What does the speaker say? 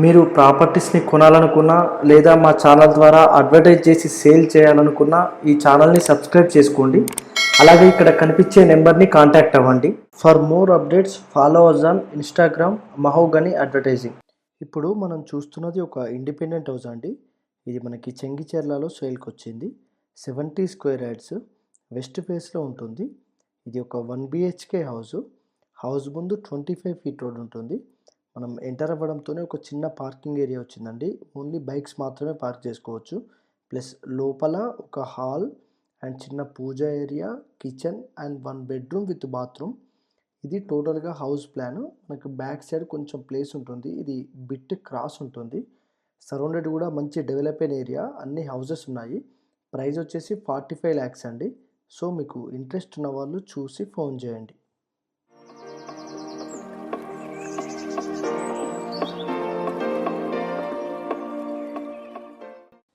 మీరు ప్రాపర్టీస్ని కొనాలనుకున్నా లేదా మా ఛానల్ ద్వారా అడ్వర్టైజ్ చేసి సేల్ చేయాలనుకున్నా ఈ ఛానల్ని సబ్స్క్రైబ్ చేసుకోండి. అలాగే ఇక్కడ కనిపించే నెంబర్ని కాంటాక్ట్ అవ్వండి. For more updates follow us on Instagram Mahogany advertising ఇప్పుడు మనం చూస్తున్నది ఒక ఇండిపెండెంట్ హౌస్ అండి. ఇది మనకి చెంగిచెర్లలో సేల్కి వచ్చింది. సెవెంటీ స్క్వేర్ యార్డ్స్ వెస్ట్ ఫేస్లో ఉంటుంది. ఇది ఒక వన్ బిహెచ్కే హౌస్. హౌస్ ముందు ట్వంటీ ఫైవ్ ఫీట్ రోడ్ ఉంటుంది. మనం ఎంటర్ అవ్వడంతోనే ఒక చిన్న పార్కింగ్ ఏరియా వచ్చిందండి. ఓన్లీ బైక్స్ మాత్రమే పార్క్ చేసుకోవచ్చు. ప్లస్ లోపల ఒక హాల్ అండ్ చిన్న puja area kitchen and one bedroom with bathroom. ఇది టోటల్గా హౌస్ ప్లాన్. మనకు బ్యాక్ సైడ్ కొంచెం ప్లేస్ ఉంటుంది. ఇది బిట్ క్రాస్ ఉంటుంది. సరౌండెడ్ కూడా మంచి డెవలప్ అయిన ఏరియా. అన్ని హౌసెస్ ఉన్నాయి. ప్రైస్ వచ్చేసి ఫార్టీ ఫైవ్ ల్యాక్స్ అండి. సో మీకు ఇంట్రెస్ట్ ఉన్న వాళ్ళు చూసి ఫోన్ చేయండి.